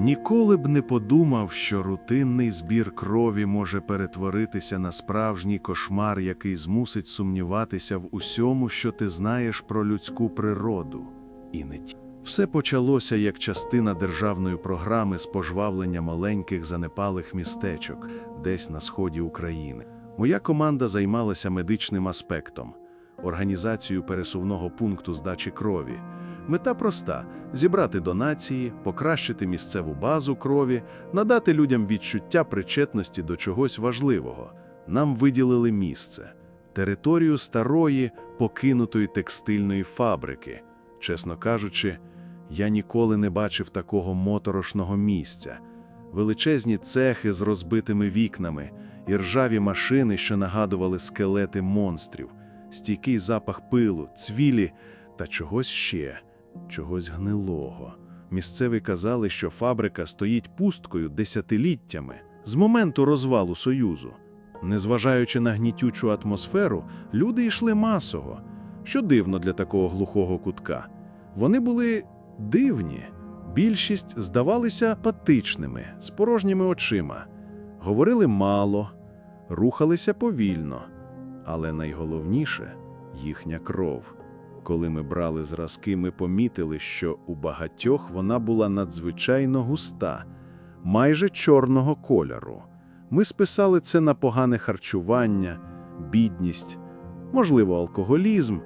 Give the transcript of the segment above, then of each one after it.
Ніколи б не подумав, що рутинний збір крові може перетворитися на справжній кошмар, який змусить сумніватися в усьому, що ти знаєш про людську природу. І не ті. Все почалося як частина державної програми з пожвавлення маленьких занепалих містечок десь на сході України. Моя команда займалася медичним аспектом організацією пересувного пункту здачі крові. Мета проста: зібрати донації, покращити місцеву базу крові, надати людям відчуття причетності до чогось важливого. Нам виділили місце територію старої покинутої текстильної фабрики. Чесно кажучи, я ніколи не бачив такого моторошного місця. Величезні цехи з розбитими вікнами і ржаві машини, що нагадували скелети монстрів, стійкий запах пилу, цвілі та чогось ще, чогось гнилого. Місцеві казали, що фабрика стоїть пусткою десятиліттями з моменту розвалу Союзу. Незважаючи на гнітючу атмосферу, люди йшли масово. Що дивно для такого глухого кутка. Вони були дивні. Більшість здавалися патичними, з порожніми очима. Говорили мало, рухалися повільно. Але найголовніше їхня кров. Коли ми брали зразки, ми помітили, що у багатьох вона була надзвичайно густа, майже чорного кольору. Ми списали це на погане харчування, бідність, можливо, алкоголізм.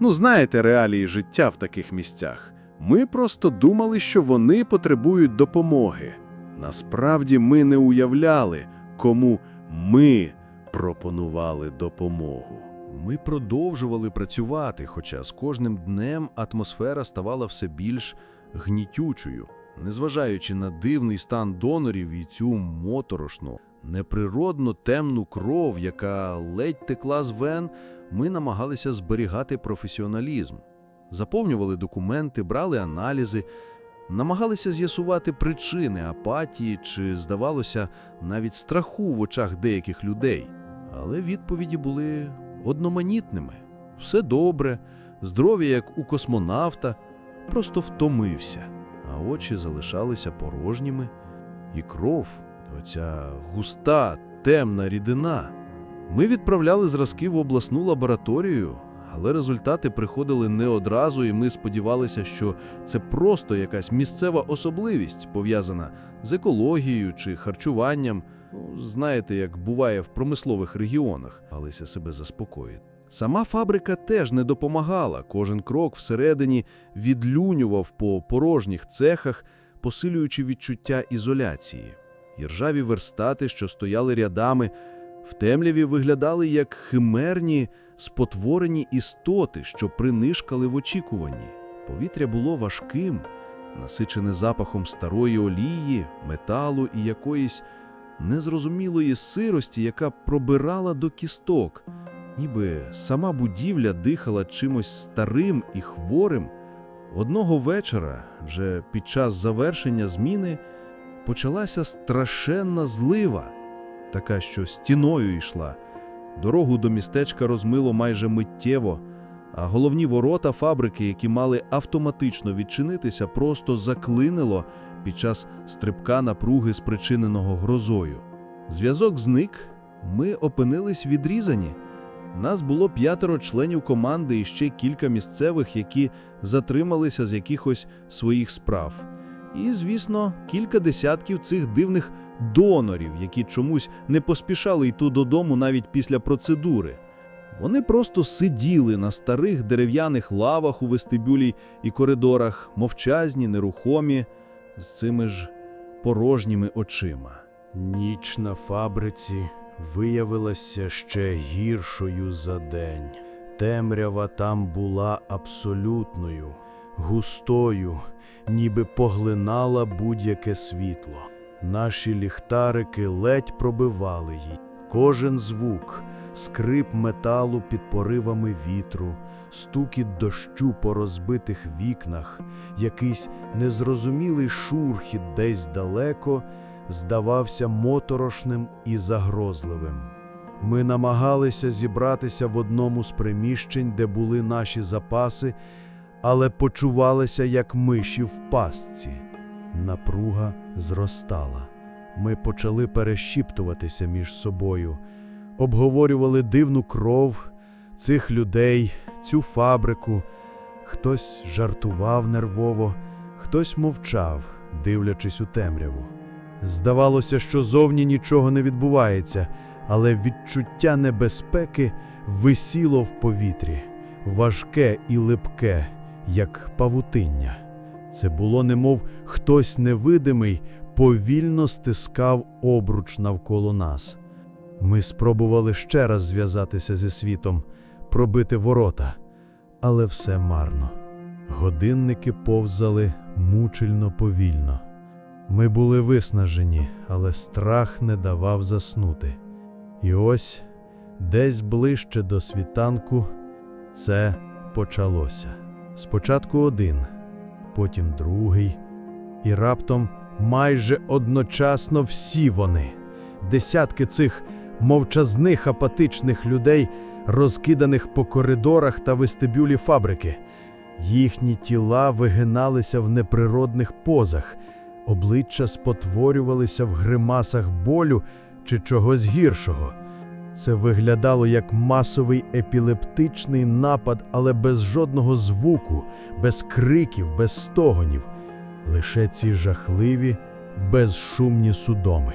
Ну, знаєте реалії життя в таких місцях. Ми просто думали, що вони потребують допомоги. Насправді ми не уявляли, кому ми пропонували допомогу. Ми продовжували працювати, хоча з кожним днем атмосфера ставала все більш гнітючою. Незважаючи на дивний стан донорів і цю моторошну, неприродно темну кров, яка ледь текла з вен, ми намагалися зберігати професіоналізм. Заповнювали документи, брали аналізи, намагалися з'ясувати причини апатії чи, здавалося, навіть страху в очах деяких людей. Але відповіді були одноманітними. Все добре, здоров'я як у космонавта, просто втомився, а очі залишалися порожніми, і кров, оця густа, темна рідина. Ми відправляли зразки в обласну лабораторію, але результати приходили не одразу, і ми сподівалися, що це просто якась місцева особливість, пов'язана з екологією чи харчуванням. Ну, знаєте, як буває в промислових регіонах, Алися себе заспокоїть. Сама фабрика теж не допомагала. Кожен крок всередині відлюнював по порожніх цехах, посилюючи відчуття ізоляції. Іржаві верстати, що стояли рядами, в темряві виглядали як химерні, спотворені істоти, що принишкали в очікуванні. Повітря було важким, насичене запахом старої олії, металу і якоїсь незрозумілої сирості, яка пробирала до кісток, ніби сама будівля дихала чимось старим і хворим. Одного вечора, вже під час завершення зміни, почалася страшенна злива, така, що стіною йшла. Дорогу до містечка розмило майже миттєво, а головні ворота фабрики, які мали автоматично відчинитися, просто заклинило під час стрибка напруги, спричиненого грозою. Зв'язок зник, ми опинились відрізані. Нас було п'ятеро членів команди і ще кілька місцевих, які затрималися з якихось своїх справ. І, звісно, кілька десятків цих дивних донорів, які чомусь не поспішали йти додому навіть після процедури. Вони просто сиділи на старих дерев'яних лавах у вестибюлі і коридорах, мовчазні, нерухомі, з цими ж порожніми очима. Ніч на фабриці виявилася ще гіршою за день. Темрява там була абсолютною, густою, ніби поглинала будь-яке світло. Наші ліхтарики ледь пробивали її. Кожен звук, скрип металу під поривами вітру, стукіт дощу по розбитих вікнах, якийсь незрозумілий шурхіт десь далеко здавався моторошним і загрозливим. Ми намагалися зібратися в одному з приміщень, де були наші запаси, але почувалися як миші в пастці. Напруга зростала. Ми почали перешіптуватися між собою, обговорювали дивну кров цих людей, цю фабрику. Хтось жартував нервово, хтось мовчав, дивлячись у темряву. Здавалося, що зовні нічого не відбувається, але відчуття небезпеки висіло в повітрі, важке і липке, як павутиння. Це було немов хтось невидимий повільно стискав обруч навколо нас. Ми спробували ще раз зв'язатися зі світом, пробити ворота, але все марно. Годинники повзали мучильно повільно. Ми були виснажені, але страх не давав заснути. І ось, десь ближче до світанку, це почалося. Спочатку один, потім другий, і раптом майже одночасно всі вони, десятки цих мовчазних апатичних людей, розкиданих по коридорах та вестибюлі фабрики. Їхні тіла вигиналися в неприродних позах, обличчя спотворювалися в гримасах болю чи чогось гіршого. Це виглядало як масовий епілептичний напад, але без жодного звуку, без криків, без стогонів. Лише ці жахливі, безшумні судоми.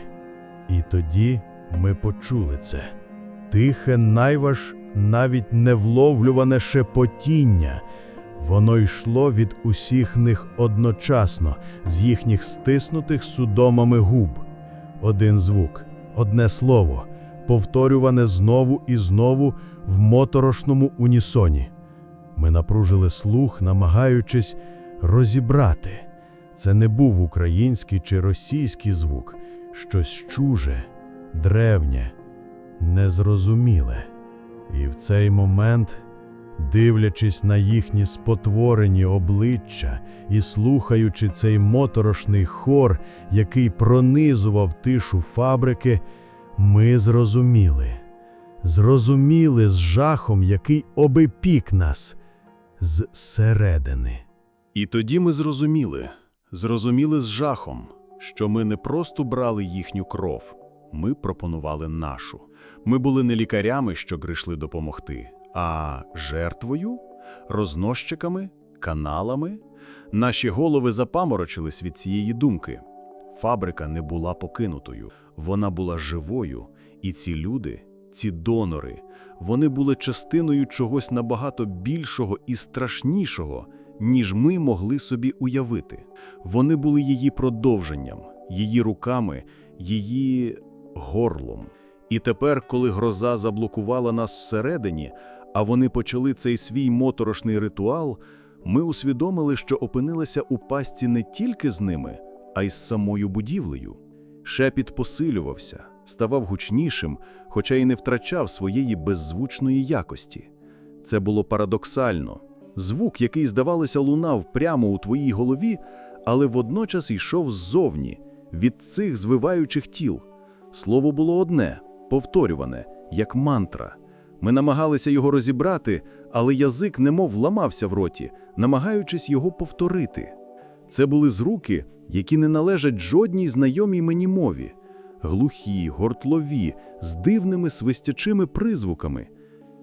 І тоді ми почули це. Тихе, найваж, навіть невловлюване шепотіння. Воно йшло від усіх них одночасно, з їхніх стиснутих судомами губ. Один звук, одне слово, повторюване знову і знову в моторошному унісоні. Ми напружили слух, намагаючись розібрати. Це не був український чи російський звук, щось чуже, древнє, незрозуміле. І в цей момент, дивлячись на їхні спотворені обличчя і слухаючи цей моторошний хор, який пронизував тишу фабрики, ми зрозуміли. Зрозуміли з жахом, який обепік нас зсередини. І тоді ми зрозуміли, зрозуміли з жахом, що ми не просто брали їхню кров, ми пропонували нашу. Ми були не лікарями, що гришли допомогти, а жертвою, рознощиками, каналами. Наші голови запаморочились від цієї думки. Фабрика не була покинутою, вона була живою, і ці люди, ці донори, вони були частиною чогось набагато більшого і страшнішого, ніж ми могли собі уявити. Вони були її продовженням, її руками, її горлом. І тепер, коли гроза заблокувала нас всередині, а вони почали цей свій моторошний ритуал, ми усвідомили, що опинилися у пастці не тільки з ними, а й з самою будівлею. Шепіт посилювався, ставав гучнішим, хоча й не втрачав своєї беззвучної якості. Це було парадоксально. Звук, який, здавалося, лунав прямо у твоїй голові, але водночас йшов ззовні, від цих звиваючих тіл. Слово було одне, повторюване, як мантра. Ми намагалися його розібрати, але язик немов ламався в роті, намагаючись його повторити. Це були звуки, які не належать жодній знайомій мені мові, глухі, гортлові, з дивними свистячими призвуками.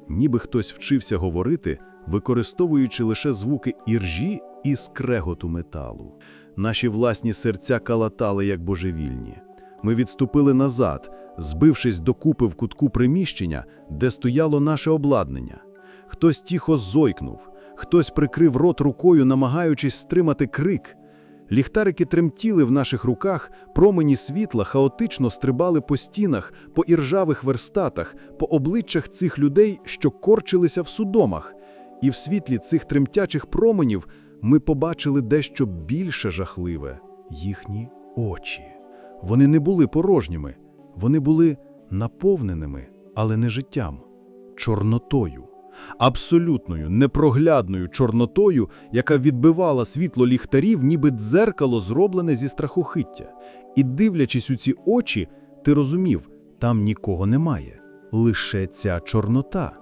Ніби хтось вчився говорити, використовуючи лише звуки іржі і скреготу металу. Наші власні серця калатали, як божевільні. Ми відступили назад, збившись докупи в кутку приміщення, де стояло наше обладнання. Хтось тихо зойкнув, хтось прикрив рот рукою, намагаючись стримати крик. Ліхтарики тремтіли в наших руках, промені світла хаотично стрибали по стінах, по іржавих верстатах, по обличчях цих людей, що корчилися в судомах. І в світлі цих тремтячих променів ми побачили дещо більше жахливе їхні очі. Вони не були порожніми, вони були наповненими, але не життям, чорнотою, абсолютною непроглядною чорнотою, яка відбивала світло ліхтарів, ніби дзеркало, зроблене зі страхохиття. І, дивлячись у ці очі, ти розумів, там нікого немає, лише ця чорнота.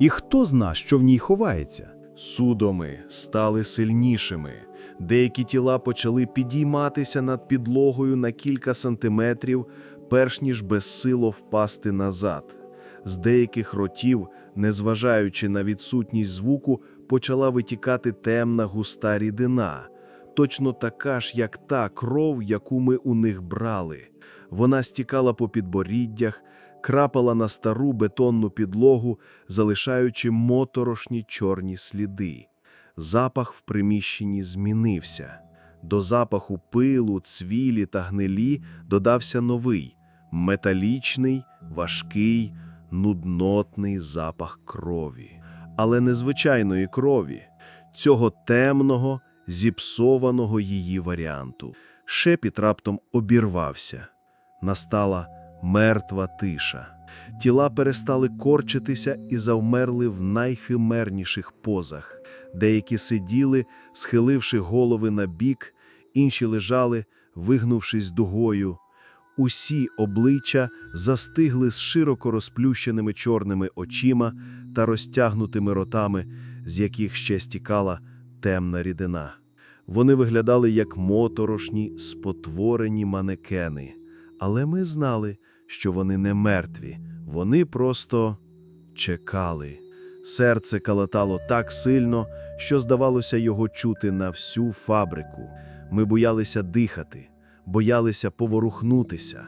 І хто зна, що в ній ховається? Судоми стали сильнішими. Деякі тіла почали підійматися над підлогою на кілька сантиметрів, перш ніж безсило впасти назад. З деяких ротів, незважаючи на відсутність звуку, почала витікати темна густа рідина, точно така ж, як та кров, яку ми у них брали. Вона стікала по підборіддях, крапала на стару бетонну підлогу, залишаючи моторошні чорні сліди. Запах в приміщенні змінився. До запаху пилу, цвілі та гнилі додався новий металічний, важкий, нуднотний запах крові. Але не звичайної крові, цього темного, зіпсованого її варіанту. Шепіт раптом обірвався. Настала мертва тиша. Тіла перестали корчитися і завмерли в найхимерніших позах. Деякі сиділи, схиливши голови на бік, інші лежали, вигнувшись дугою. Усі обличчя застигли з широко розплющеними чорними очима та розтягнутими ротами, з яких ще стікала темна рідина. Вони виглядали як моторошні, спотворені манекени. Але ми знали, що вони не мертві, вони просто чекали. Серце калатало так сильно, що здавалося його чути на всю фабрику. Ми боялися дихати, боялися поворухнутися.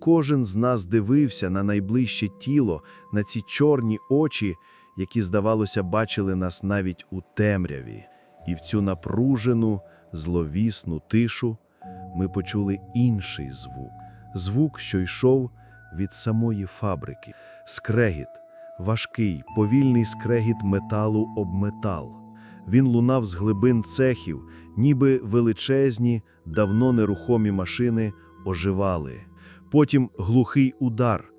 Кожен з нас дивився на найближче тіло, на ці чорні очі, які, здавалося, бачили нас навіть у темряві. І в цю напружену, зловісну тишу ми почули інший звук звук, що йшов від самої фабрики. Скрегіт, важкий, повільний скрегіт металу об метал. Він лунав з глибин цехів, ніби величезні, давно нерухомі машини оживали. Потім глухий удар,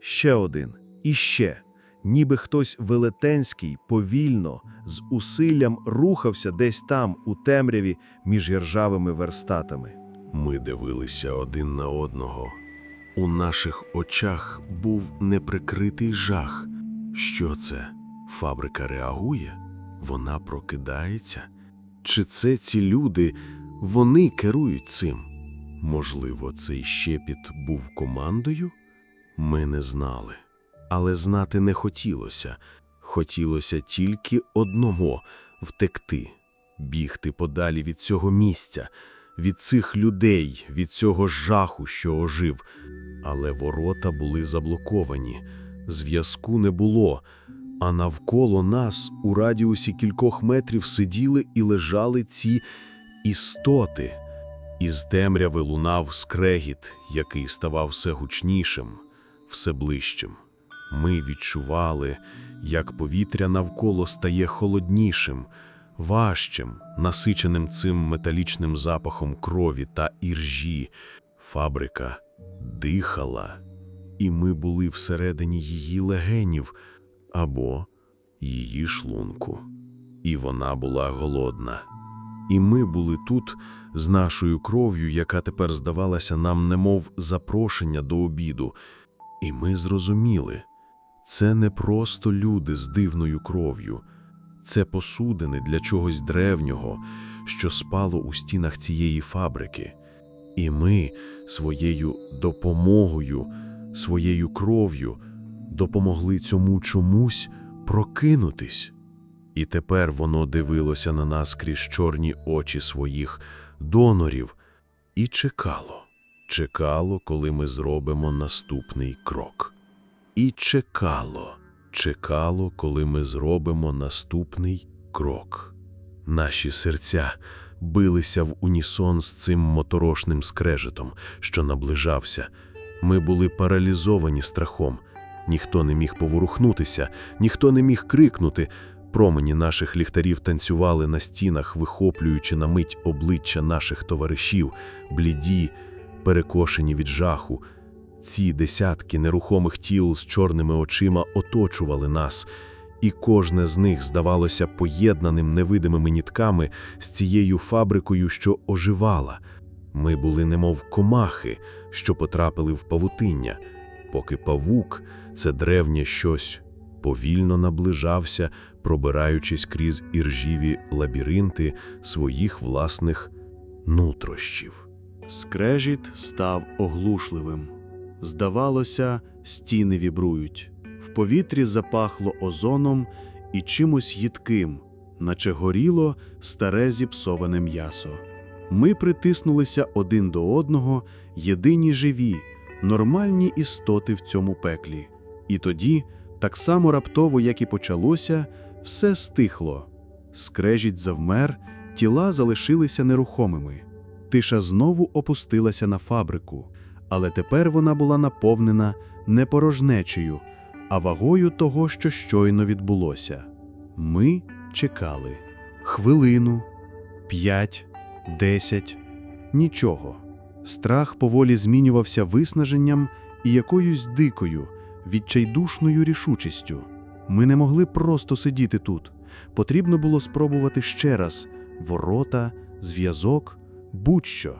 ще один, і ще, ніби хтось велетенський, повільно, з усиллям рухався десь там, у темряві, між іржавими верстатами. Ми дивилися один на одного. У наших очах був неприкритий жах. Що це? Фабрика реагує? Вона прокидається? Чи це ці люди, вони керують цим? Можливо, цей щепіт був командою? Ми не знали. Але знати не хотілося. Хотілося тільки одного втекти, бігти подалі від цього місця, від цих людей, від цього жаху, що ожив. Але ворота були заблоковані, зв'язку не було, а навколо нас у радіусі кількох метрів сиділи і лежали ці істоти. Із темряви лунав скрегіт, який ставав все гучнішим, все ближчим. Ми відчували, як повітря навколо стає холоднішим, важчим, насиченим цим металічним запахом крові та іржі. Фабрика дихала, і ми були всередині її легенів або її шлунку. І вона була голодна. І ми були тут з нашою кров'ю, яка тепер здавалася нам немов запрошення до обіду. І ми зрозуміли, це не просто люди з дивною кров'ю, це посудини для чогось древнього, що спало у стінах цієї фабрики. І ми своєю допомогою, своєю кров'ю допомогли цьому чомусь прокинутись. І тепер воно дивилося на нас крізь чорні очі своїх донорів і чекало, чекало, коли ми зробимо наступний крок. І чекало, чекало, коли ми зробимо наступний крок. Наші серця билися в унісон з цим моторошним скрежетом, що наближався. Ми були паралізовані страхом. Ніхто не міг поворухнутися, ніхто не міг крикнути. Промені наших ліхтарів танцювали на стінах, вихоплюючи на мить обличчя наших товаришів, бліді, перекошені від жаху. Ці десятки нерухомих тіл з чорними очима оточували нас, і кожне з них здавалося поєднаним невидимими нітками з цією фабрикою, що оживала. Ми були немов комахи, що потрапили в павутиння, поки павук це древнє щось повільно наближався, пробираючись крізь іржіві лабіринти своїх власних нутрощів. Скрежіт став оглушливим. Здавалося, стіни вібрують. В повітрі запахло озоном і чимось їдким, наче горіло старе зіпсоване м'ясо. Ми притиснулися один до одного, єдині живі, нормальні істоти в цьому пеклі. І тоді, так само раптово, як і почалося, все стихло. Скрежіть завмер, тіла залишилися нерухомими. Тиша знову опустилася на фабрику, але тепер вона була наповнена не порожнечею, а вагою того, що щойно відбулося. Ми чекали хвилину, п'ять, десять, нічого. Страх поволі змінювався виснаженням і якоюсь дикою, відчайдушною рішучістю. Ми не могли просто сидіти тут. Потрібно було спробувати ще раз ворота, зв'язок, будь-що.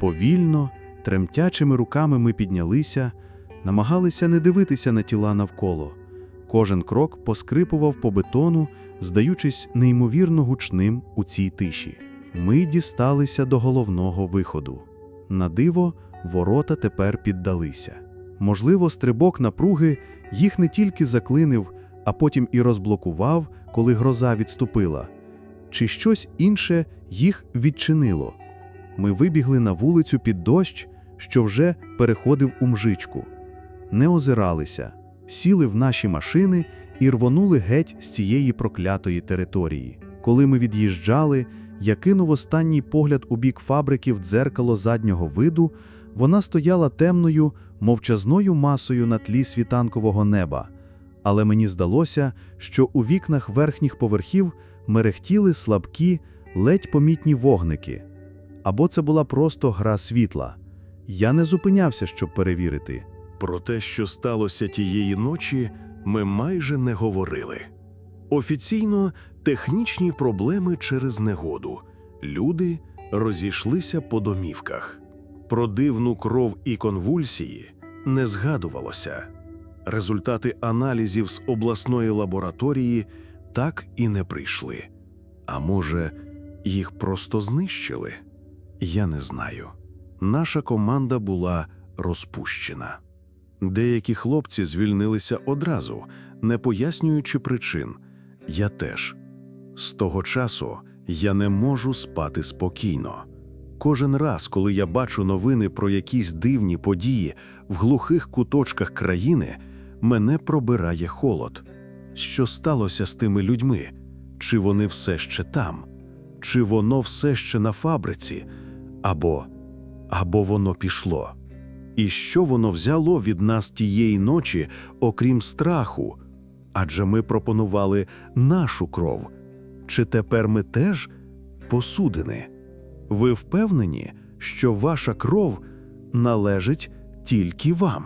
Повільно, тремтячими руками ми піднялися, намагалися не дивитися на тіла навколо. Кожен крок поскрипував по бетону, здаючись неймовірно гучним у цій тиші. Ми дісталися до головного виходу. На диво, ворота тепер піддалися. Можливо, стрибок напруги їх не тільки заклинив, а потім і розблокував, коли гроза відступила. Чи щось інше їх відчинило. Ми вибігли на вулицю під дощ, що вже переходив у мжичку. Не озиралися, сіли в наші машини і рвонули геть з цієї проклятої території. Коли ми від'їжджали, я кинув останній погляд у бік фабрики в дзеркало заднього виду, вона стояла темною, мовчазною масою на тлі світанкового неба. Але мені здалося, що у вікнах верхніх поверхів мерехтіли слабкі, ледь помітні вогники. Або це була просто гра світла. Я не зупинявся, щоб перевірити. Про те, що сталося тієї ночі, ми майже не говорили. Офіційно технічні проблеми через негоду. Люди розійшлися по домівках. Про дивну кров і конвульсії не згадувалося. Результати аналізів з обласної лабораторії так і не прийшли. А може, їх просто знищили? Я не знаю. Наша команда була розпущена. Деякі хлопці звільнилися одразу, не пояснюючи причин. Я теж. З того часу я не можу спати спокійно. Кожен раз, коли я бачу новини про якісь дивні події в глухих куточках країни, мене пробирає холод. Що сталося з тими людьми? Чи вони все ще там? Чи воно все ще на фабриці? Або, або воно пішло? І що воно взяло від нас тієї ночі, окрім страху? Адже ми пропонували нашу кров. Чи тепер ми теж посудини? Ви впевнені, що ваша кров належить тільки вам?